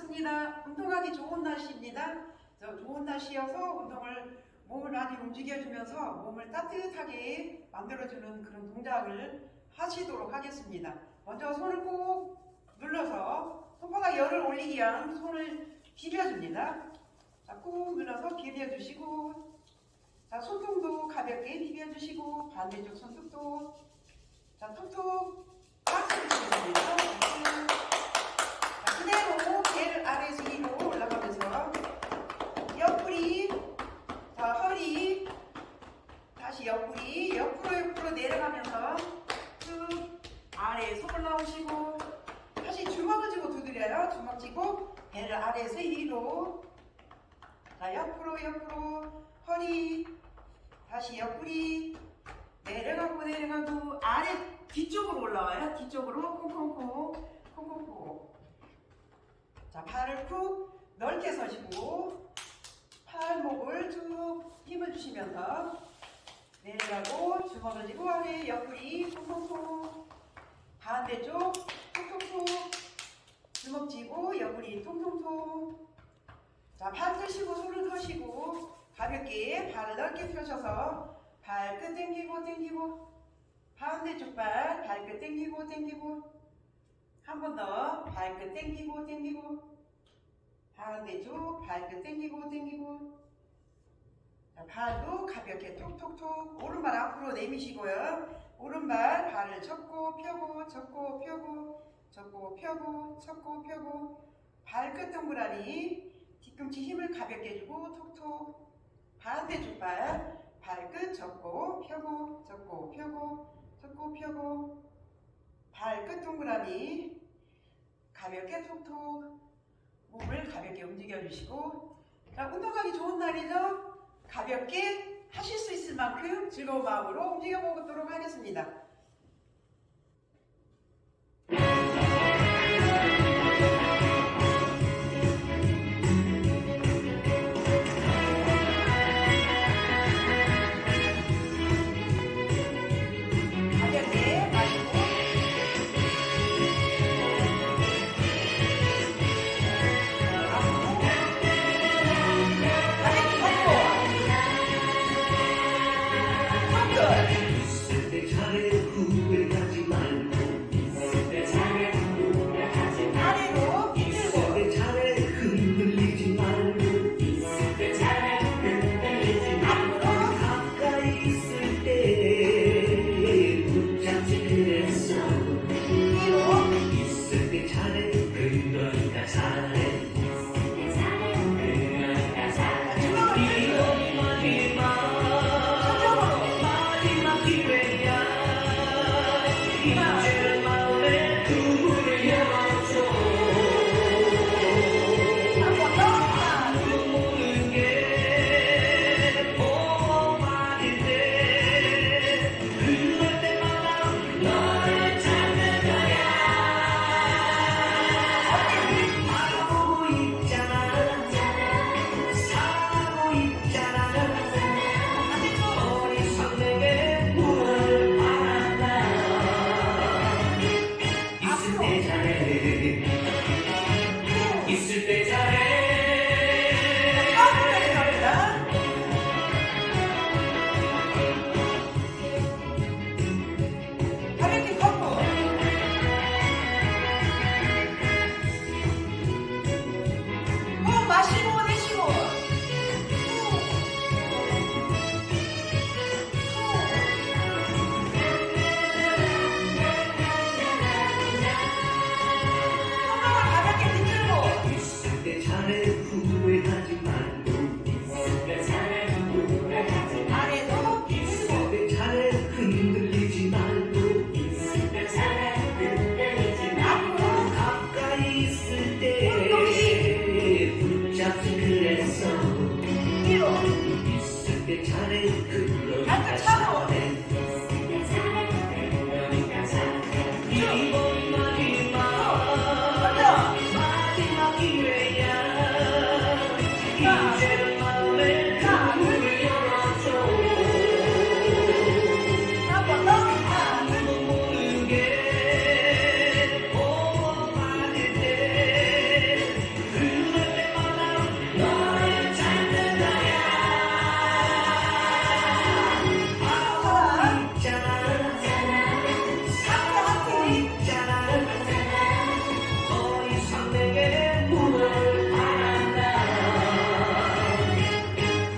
네, 반갑습니다. 운동하기 좋은 날씨입니다. 저 좋은 날씨여서 운동을 몸을 많이 움직여주면서 몸을 따뜻하게 만들어주는 그런 동작을 하시도록 하겠습니다. 먼저 손을 꾹 눌러서 손바닥 열을 올리기 위한 손을 비벼줍니다. 자, 꾹 눌러서 비벼주시고 자, 손등도 가볍게 비벼주시고 반대쪽 손등도 자, 톡톡 꽉 해주시면 됩니다. 아래에서 위로 올라가면서 옆구리 자 허리 다시 옆구리 옆으로 옆으로 내려가면서 쭉 아래에 손을 넣으시고 다시 주먹을 쥐고 두드려요. 주먹 쥐고 배를 아래에서 위로 자 옆으로 옆으로 허리 다시 옆구리 내려가고 내려가고 아래 뒤쪽으로 올라와요. 뒤쪽으로 콩콩콩 콩콩콩 자, 팔을 푹 넓게 서시고 팔목을 쭉 힘을 주시면서 내려가고 주먹을 쥐고 아래 옆구리 통통통 반대쪽 통통통 주먹 쥐고 옆구리 통통통 자, 팔 펴시고 손을 터시고 가볍게 발을 넓게 펴셔서 발끝 당기고 당기고 반대쪽 발 발끝 당기고 당기고 한 번 더 발끝 당기고 당기고. 반대쪽 발끝 당기고 당기고. 자, 발도 가볍게 톡톡톡 오른발 앞으로 내미시고요. 오른발 발을 쳤고 펴고 쳤고 펴고 쳤고 펴고 쳤고 펴고. 발끝 동그라미 뒤꿈치 힘을 가볍게 주고 톡톡. 반대쪽 발 발끝 쳤고 펴고 쳤고 펴고 쳤고 펴고. 발끝 동그라미 가볍게 톡톡 몸을 가볍게 움직여 주시고 자 운동하기 좋은 날이죠? 가볍게 하실 수 있을 만큼 즐거운 마음으로 움직여 보도록 하겠습니다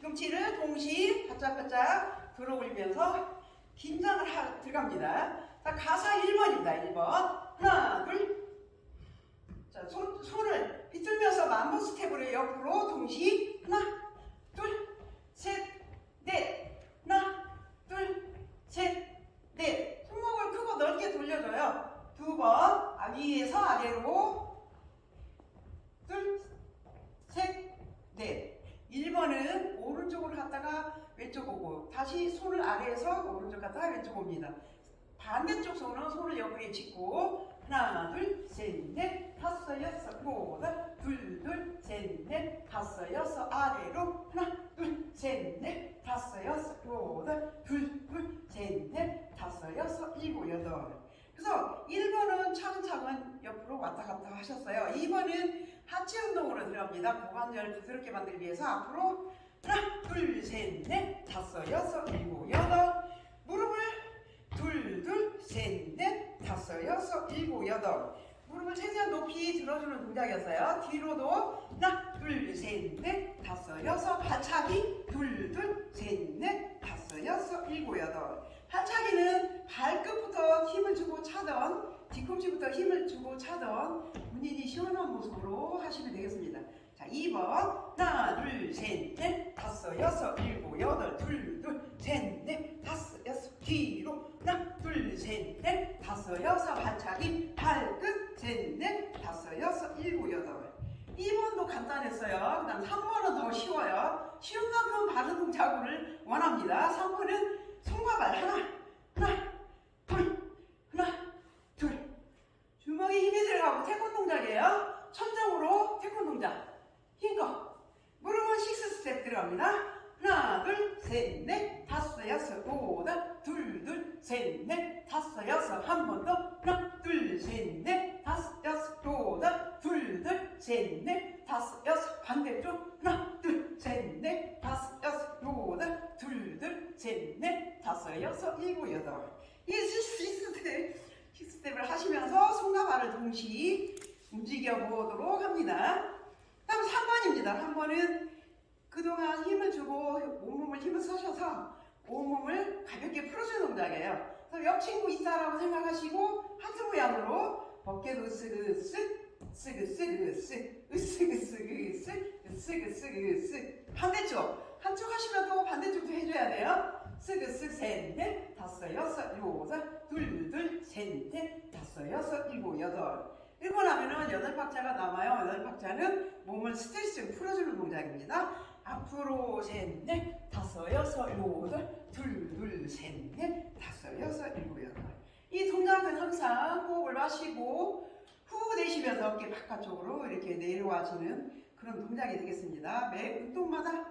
뒤꿈치를 동시에 바짝바짝 들어 올리면서 긴장을 하, 들어갑니다. 자, 가사 1번입니다. 1번. 하나, 둘. 자, 손, 손을 비틀면서 만보 스텝으로 옆으로 동시에 하나, 둘, 셋, 넷. 하나, 둘, 셋, 넷. 손목을 크고 넓게 돌려줘요. 두 번. 아, 위에서 아래로. 둘, 셋, 넷. 1번은 오른쪽으로 갔다가 왼쪽 오고 다시 손을 아래에서 오른쪽 갔다가 왼쪽 옵니다. 반대쪽 손은 손을 옆구리에 짚고 하나 둘셋넷 다섯 여섯 여덟 둘둘셋넷 다섯 여섯 아래로 하나 둘셋넷 다섯 여섯 여덟 둘둘셋넷 다섯 여섯 일곱 여덟. 그래서 1번은 차근차근 옆으로 왔다 갔다 하셨어요. 2번은 하체 운동으로 들어갑니다. 고관절 부드럽게 만들기 위해서 앞으로 하나 둘 셋 넷 다섯 여섯 일곱 여덟 무릎을 둘, 둘, 셋, 넷, 다섯, 여섯, 일곱, 여덟. 무릎을 최대한 높이 들어주는 동작이었어요. 뒤로도 하나, 둘, 셋, 넷, 다섯, 여섯. 발차기 둘, 둘, 셋, 넷, 다섯, 여섯, 일곱, 여덟. 발차기는 발끝부터 힘을 주고 차던 뒤꿈치부터 힘을 주고 차던 본인이 시원한 모습으로 하시면 되겠습니다. 자, 2번 하나, 둘, 셋, 넷, 다섯, 여섯, 일곱, 여덟, 둘, 둘, 셋, 넷, 다섯, 여섯, 뒤로 하나, 둘, 셋, 넷, 다섯, 여섯, 발차기, 발끝, 셋, 넷, 다섯, 여섯, 일곱, 여덟. 2번도 간단했어요. 그 다음 3번은 더 쉬워요. 쉬운 만큼 바른 동작을 원합니다. 3번은 손과 발 하나, 하나, 둘, 하나, 둘. 주먹에 힘이 들어가고 태권 동작이에요. 천정으로 태권 동작. 힘껏. 무릎은 식스 스텝 들어갑니다. 하나, 둘, 셋, 넷, 다섯, 여섯, 여덟, 둘, 둘, 셋, 넷, 다섯, 여섯, 한 번 더. 하나, 둘, 셋, 넷, 다섯, 여섯, 여덟, 둘, 둘, 셋, 넷, 다섯, 여섯, 반대쪽. 하나, 둘, 셋, 넷, 다섯, 여섯, 여덟, 둘, 둘, 셋, 넷, 다섯, 여섯, 일곱, 여덟. 이 식스 스텝, 식스 스텝을 하시면서 손과 발을 동시에 움직여 보도록 합니다. 다음 3번입니다. 3번은 그동안 힘을 주고 온몸을 힘을 쓰셔서 온몸을 가볍게 풀어주는 동작이에요. 그래서 옆 친구 있다라고 생각하시고 하트 모양으로 어깨도 으쓱으쓱 으쓱으쓱으쓱 으쓱으쓱으쓱 으쓱으쓱으쓱 반대쪽 한쪽 하시면 또 반대쪽도 해줘야 돼요. 스그쓱 셋넷 다섯 여섯 여덟 둘둘 셋넷 다섯 여섯 일곱 여덟 일곱 하면은 여덟 박자가 남아요. 여덟 박자는 몸을 스트레스 풀어주는 동작입니다. 앞으로 셋 넷 다섯 여섯 여덟 둘 둘 셋 넷 다섯 여섯 일곱 여덟 이 동작은 항상 호흡을 마시고 후 내쉬면서 어깨 바깥쪽으로 이렇게 내려와주는 그런 동작이 되겠습니다. 매 운동마다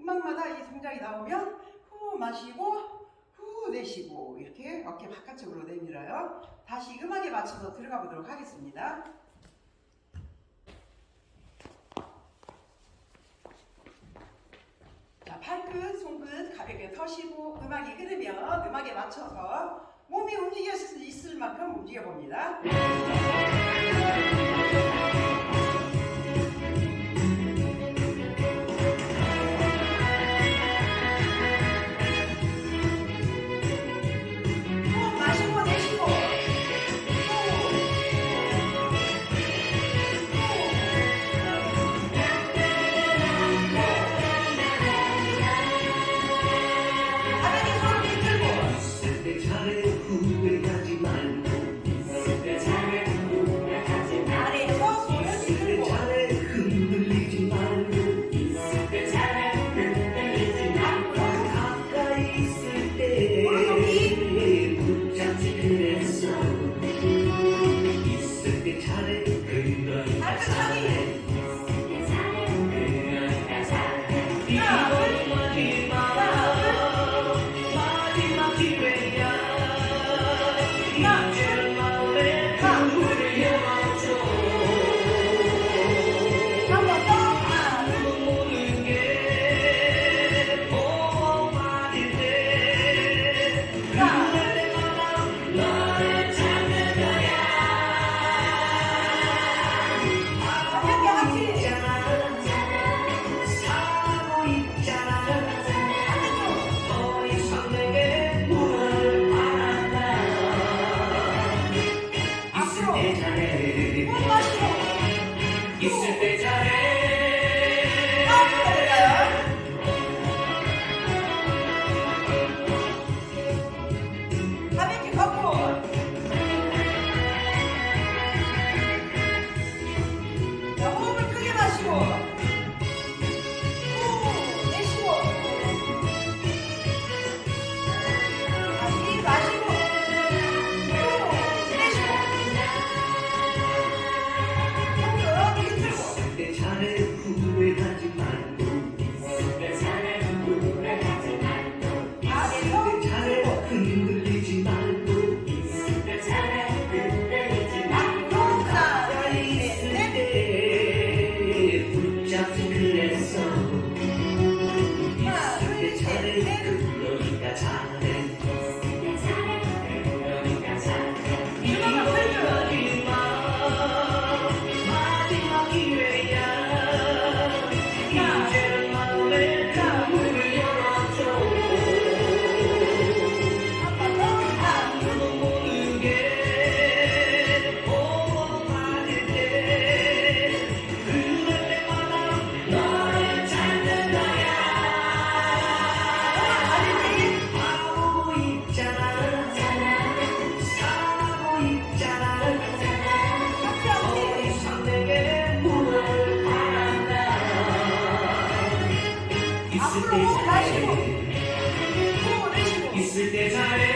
음악마다 이 동작이 나오면 후 마시고 후 내쉬고 이렇게 어깨 바깥쪽으로 내밀어요. 다시 음악에 맞춰서 들어가 보도록 하겠습니다. 자, 팔끝, 손끝 가볍게 터시고 음악이 흐르면 음악에 맞춰서 몸이 움직일 수 있을 만큼 움직여 봅니다. time. 있을 때 잘해.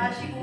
baixo